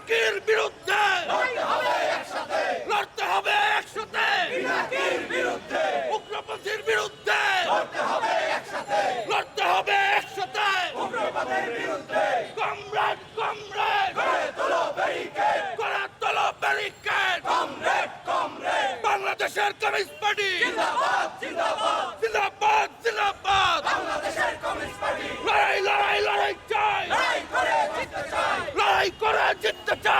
পিনাকির বিরুদ্ধে। লড়তে হবে একসাথে। উগ্রপন্থীর বিরুদ্ধে। লড়তে হবে একসাথে। Comrade comrade. করে তোলো ব্যারিকেড। বাংলাদেশের কমিউনিস্ট পার্টি। জিন্দাবাদ জিন্দাবাদ। লড়াই লড়াই লড়াই চাই লড়াই করে জিততে চাই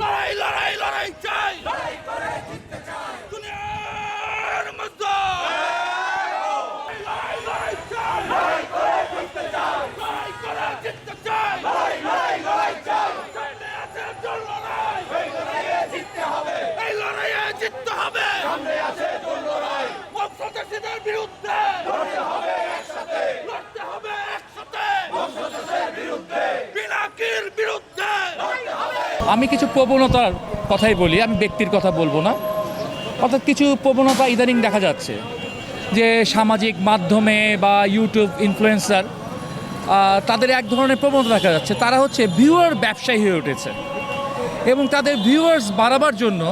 লড়াই লড়াই লড়াই চাই দুনিয়ার মধ্যে লড়াই লড়াই চাই লড়াই করে জিততে চাই সামনে আছে জোর লড়াই এই লড়াইয়ে জিততে হবে মৎস্যচাষীদের বিরুদ্ধে লড়তে হবে একসাথে পিনাকির বিরুদ্ধে আমি কিছু প্রবণতার কথাই বলি, আমি ব্যক্তির কথা বলব না। অর্থাৎ কিছু প্রবণতা ইদানিং দেখা যাচ্ছে যে সামাজিক মাধ্যমে বা ইউটিউব ইনফ্লুয়েন্সার তাদের এক ধরনের প্রবণতা দেখা যাচ্ছে। তারা হচ্ছে ভিউয়ার ব্যবসায়ী হয়ে উঠেছে এবং তাদের ভিউয়ার্স বাড়াবার জন্য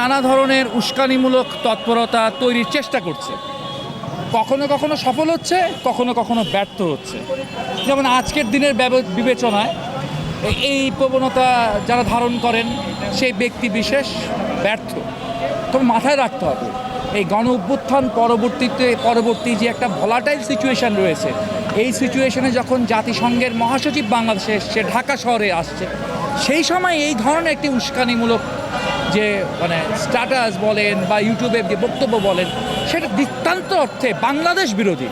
নানা ধরনের উস্কানিমূলক তৎপরতা তৈরির চেষ্টা করছে। কখনো কখনো সফল হচ্ছে, কখনো কখনো ব্যর্থ হচ্ছে। যেমন আজকের দিনের বিবেচনায় এই প্রবণতা যারা ধারণ করেন, সেই ব্যক্তি বিশেষ ব্যর্থ। তবে মাথায় রাখতে হবে, এই গণ অভ্যুত্থান পরবর্তীতে, পরবর্তী যে একটা ভলাটাইল সিচুয়েশন রয়েছে, এই সিচুয়েশনে যখন জাতিসংঘের মহাসচিব বাংলাদেশে এসছে, ঢাকা শহরে আসছে, সেই সময় এই ধরনের একটি উস্কানিমূলক যে মানে স্ট্যাটাস বলেন বা ইউটিউবে যে বক্তব্য বলেন, সেটা দৃষ্টান্ত অর্থে বাংলাদেশ বিরোধী।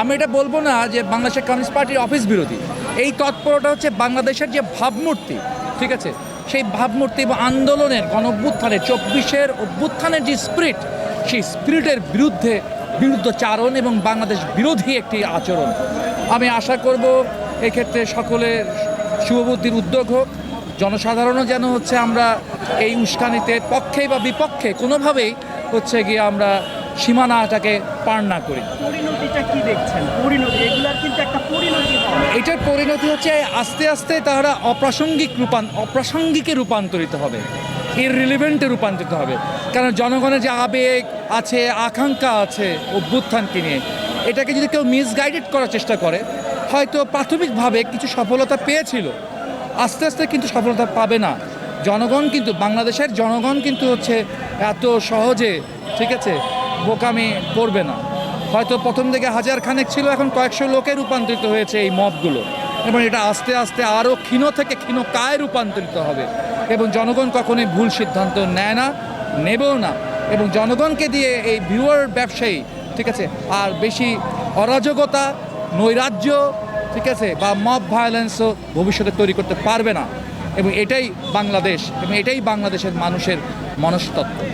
আমি এটা বলব না যে বাংলাদেশের কমিউনিস্ট পার্টির অফিস বিরোধী। এই তৎপরতা হচ্ছে বাংলাদেশের যে ভাবমূর্তি, ঠিক আছে? সেই ভাবমূর্তি বা আন্দোলনের গণ অভ্যুত্থানের চব্বিশের অভ্যুত্থানের যে স্পিরিট সেই স্পিরিটের বিরুদ্ধে বিরুদ্ধচারণ এবং বাংলাদেশ বিরোধী একটি আচরণ। আমি আশা করব এক্ষেত্রে সকলের শুভবুদ্ধির উদ্যোগ হোক। জনসাধারণও যেন হচ্ছে আমরা এই উস্কানিতে পক্ষে বা বিপক্ষে কোনোভাবেই হচ্ছে গিয়ে আমরা সীমানাটাকে পার না করি। এটার পরিণতি হচ্ছে আস্তে আস্তে তারা অপ্রাসঙ্গিক রূপান অপ্রাসঙ্গিকে রূপান্তরিত হবে। ইররিলিভেন্টে রূপান্তরিত হবে। কারণ জনগণের যে আবেগ আছে আকাঙ্ক্ষা আছে অভ্যুত্থানকে নিয়ে এটাকে যদি কেউ মিসগাইডেড করার চেষ্টা করে হয়তো প্রাথমিকভাবে কিছু সফলতা পেয়েছিল। আস্তে আস্তে কিন্তু সফলতা পাবে না। জনগণ কিন্তু বাংলাদেশের জনগণ কিন্তু হচ্ছে এত সহজে ঠিক আছে বোকামি করবে না। হয়তো প্রথম দিকে হাজার খানেক ছিল, এখন কয়েকশো লোকে রূপান্তরিত হয়েছে এই মবগুলো এবং এটা আস্তে আস্তে আরও ক্ষীণ থেকে ক্ষীণ কায় রূপান্তরিত হবে। এবং জনগণ কখনোই ভুল সিদ্ধান্ত নেয় না, নেবেও না। এবং জনগণকে দিয়ে এই ভিউয়ার ব্যবসায়ী, ঠিক আছে, আর বেশি অরাজকতা, নৈরাজ্য, ঠিক আছে, বা মব ভায়োলেন্সও ভবিষ্যতে তৈরি করতে পারবে না। এবং এটাই বাংলাদেশ, এবং এটাই বাংলাদেশের মানুষের মনস্তত্ত্ব।